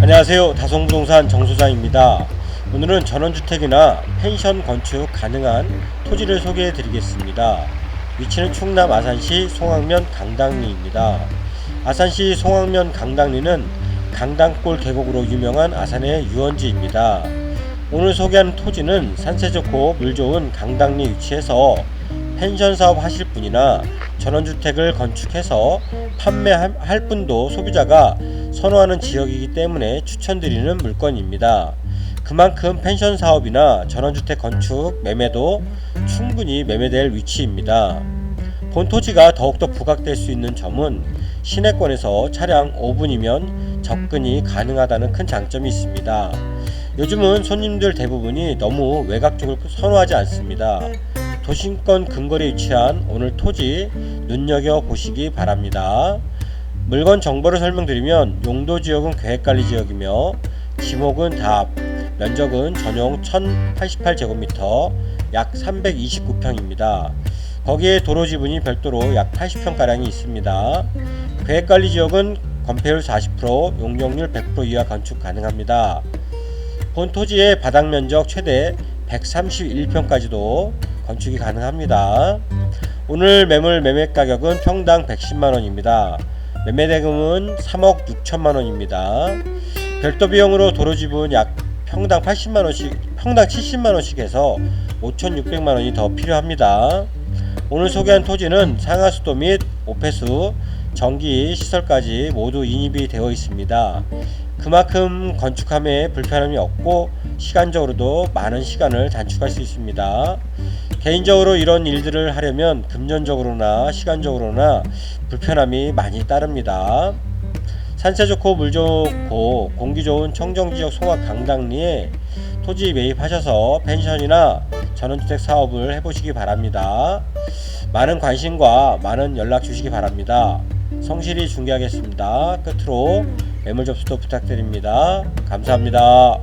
안녕하세요. 다성부동산 정소장입니다. 오늘은 전원주택이나 펜션 건축 가능한 토지를 소개해 드리겠습니다. 위치는 충남 아산시 송악면 강당리입니다. 아산시 송악면 강당리는 강당골 계곡으로 유명한 아산의 유원지입니다. 오늘 소개하는 토지는 산세 좋고 물 좋은 강당리 위치에서 펜션 사업 하실 분이나 전원주택을 건축해서 판매할 분도 소비자가 선호하는 지역이기 때문에 추천드리는 물건입니다. 그만큼 펜션 사업이나 전원주택 건축 매매도 충분히 매매될 위치입니다. 본 토지가 더욱더 부각될 수 있는 점은 시내권에서 차량 5분이면 접근이 가능하다는 큰 장점이 있습니다. 요즘은 손님들 대부분이 너무 외곽 쪽을 선호하지 않습니다. 도심권 근거리에 위치한 오늘 토지 눈여겨 보시기 바랍니다. 물건 정보를 설명드리면 용도 지역은 계획관리 지역이며 지목은 답, 면적은 전용 1088제곱미터 약 329평입니다. 거기에 도로 지분이 별도로 약 80평가량이 있습니다. 계획관리 지역은 건폐율 40%, 용적률 100% 이하 건축 가능합니다. 본 토지의 바닥 면적 최대 131평까지도 건축이 가능합니다. 오늘 매물 매매 가격은 평당 110만 원입니다. 매매 대금은 3억 6천만 원입니다. 별도 비용으로 도로 지분 약 평당 80만 원씩, 평당 70만 원씩 해서 5,600만 원이 더 필요합니다. 오늘 소개한 토지는 상하수도 및 오폐수, 전기 시설까지 모두 인입이 되어 있습니다. 그만큼 건축함에 불편함이 없고 시간적으로도 많은 시간을 단축할 수 있습니다. 개인적으로 이런 일들을 하려면 금전적으로나 시간적으로나 불편함이 많이 따릅니다. 산세 좋고 물 좋고 공기 좋은 청정 지역 송악 강당리에 토지 매입하셔서 펜션이나 전원주택 사업을 해보시기 바랍니다. 많은 관심과 많은 연락 주시기 바랍니다. 성실히 중개하겠습니다. 끝으로 매물 접수도 부탁드립니다. 감사합니다.